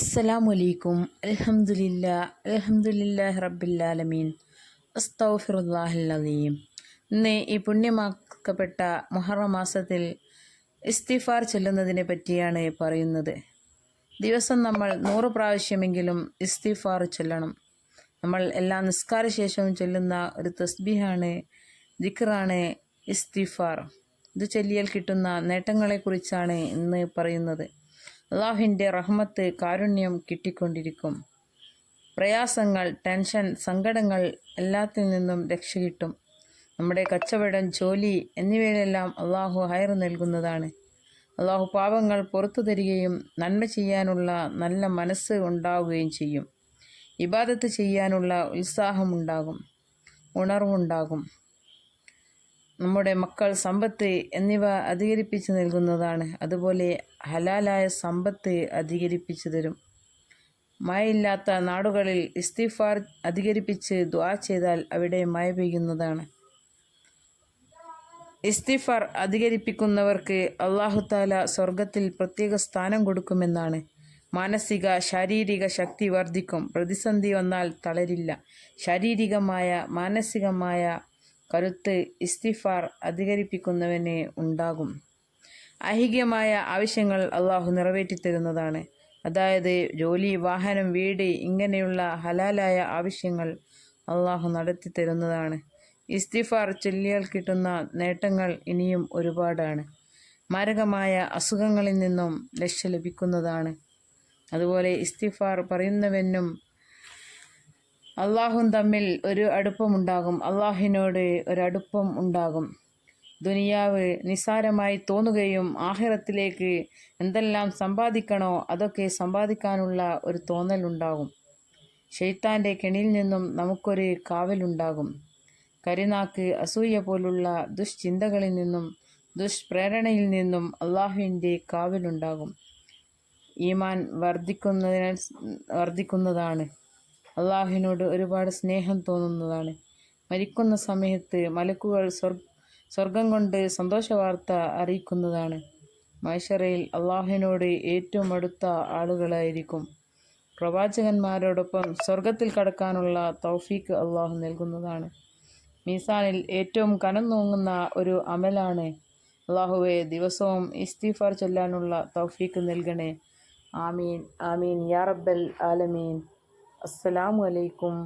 അസ്സലാമലൈക്കും അലഹമുല്ല അൽഹംദുലില്ലാഹി റബ്ബില്ലാലമീൻ. അസ്തൗഫിറുല്ലാഹല്ലീം ഇന്ന് ഈ പുണ്യമാക്കപ്പെട്ട മുഹറം മാസത്തിൽ ഇസ്തിഫാർ ചൊല്ലുന്നതിനെ പറ്റിയാണ് പറയുന്നത്. ദിവസം നമ്മൾ നൂറ് പ്രാവശ്യമെങ്കിലും ഇസ്തിഫാർ ചൊല്ലണം. നമ്മൾ എല്ലാ നിസ്കാര ശേഷവും ചൊല്ലുന്ന ഒരു തസ്ബിഹാണ് ദിക്റാണ് ഇസ്തിഫാർ. ഇത് ചൊല്ലിയാൽ കിട്ടുന്ന നേട്ടങ്ങളെക്കുറിച്ചാണ് ഇന്ന് പറയുന്നത്. അള്ളാഹുവിന്റെ റഹ്മത്ത് കാരുണ്യം കിട്ടിക്കൊണ്ടിരിക്കും. പ്രയാസങ്ങൾ ടെൻഷൻ സങ്കടങ്ങൾ എല്ലാത്തിൽ നിന്നും രക്ഷ കിട്ടും. നമ്മുടെ കച്ചവടം ജോലി എന്നിവയിലെല്ലാം അള്ളാഹു ഹയർ നൽകുന്നതാണ്. അള്ളാഹു പാപങ്ങൾ പുറത്തു തരികയും നന്മ ചെയ്യാനുള്ള നല്ല മനസ്സ് ഉണ്ടാവുകയും ചെയ്യും. ഇബാദത്ത് ചെയ്യാനുള്ള ഉത്സാഹമുണ്ടാകും ഉണർവുണ്ടാകും. നമ്മുടെ മക്കൾ സമ്പത്ത് എന്നിവ അധികരിപ്പിച്ച് നൽകുന്നതാണ്. അതുപോലെ ഹലാലായ സമ്പത്ത് അധികരിപ്പിച്ചു തരും. മഴയില്ലാത്ത നാടുകളിൽ ഇസ്തിഫാർ അധികരിപ്പിച്ച് ദ്വാ ചെയ്താൽ അവിടെ മഴ പെയ്യുന്നതാണ്. ഇസ്തിഫാർ അധികരിപ്പിക്കുന്നവർക്ക് അള്ളാഹുത്താല സ്വർഗത്തിൽ പ്രത്യേക സ്ഥാനം കൊടുക്കുമെന്നാണ്. മാനസിക ശാരീരിക ശക്തി വർദ്ധിക്കും. പ്രതിസന്ധി വന്നാൽ തളരില്ല. ശാരീരികമായ മാനസികമായ കരുത്ത് ഇസ്തിഫാർ അധികരിപ്പിക്കുന്നവന് ഉണ്ടാകും. ഐഹികമായ ആവശ്യങ്ങൾ അള്ളാഹു നിറവേറ്റിത്തരുന്നതാണ്. അതായത് ജോലി വാഹനം വീട് ഇങ്ങനെയുള്ള ഹലാലായ ആവശ്യങ്ങൾ അള്ളാഹു നടത്തി തരുന്നതാണ് ഇസ്തിഫാർ ചൊല്ലിയാൽ കിട്ടുന്ന നേട്ടങ്ങൾ ഇനിയും ഒരുപാടാണ്. മാരകമായ അസുഖങ്ങളിൽ നിന്നും രക്ഷ ലഭിക്കുന്നതാണ്. അതുപോലെ ഇസ്തിഫാർ പറയുന്നവനും അള്ളാഹും തമ്മിൽ ഒരു അടുപ്പമുണ്ടാകും. അള്ളാഹിനോട് ഒരടുപ്പം ഉണ്ടാകും. ദുനിയാവ് നിസ്സാരമായി തോന്നുകയും ആഹിറത്തിലേക്ക് എന്തെല്ലാം സമ്പാദിക്കണോ അതൊക്കെ സമ്പാദിക്കാനുള്ള ഒരു തോന്നലുണ്ടാകും. ഷെയ്ത്താന്റെ കെണിയിൽ നിന്നും നമുക്കൊരു കാവലുണ്ടാകും. കരിനാക്ക് അസൂയ പോലുള്ള ദുഷ്ചിന്തകളിൽ നിന്നും ദുഷ്പ്രേരണയിൽ നിന്നും അള്ളാഹുവിന്റെ കാവലുണ്ടാകും. ഈമാൻ വർദ്ധിക്കുന്നതിന് വർദ്ധിക്കുന്നതാണ്. അള്ളാഹുവിനോട് ഒരുപാട് സ്നേഹം തോന്നുന്നതാണ്. മരിക്കുന്ന സമയത്ത് മലക്കുകൾ സ്വർ സ്വർഗം കൊണ്ട് സന്തോഷവാർത്ത അറിയിക്കുന്നതാണ്. മൈഷറയിൽ അള്ളാഹുവിനോട് ഏറ്റവും അടുത്ത ആളുകളായിരിക്കും. പ്രവാചകന്മാരോടൊപ്പം സ്വർഗത്തിൽ കടക്കാനുള്ള തൗഫീക്ക് അള്ളാഹു നൽകുന്നതാണ്. മീസാനിൽ ഏറ്റവും കനം നോങ്ങുന്ന ഒരു അമലാണ്. അള്ളാഹുവെ ദിവസവും ഇസ്തിഫാർ ചൊല്ലാനുള്ള തൗഫീക്ക് നൽകണേ. ആമീൻ ആമീൻ. യാ റബ്ബൽ ആലമീൻ. അസ്സലാമു അലൈക്കും.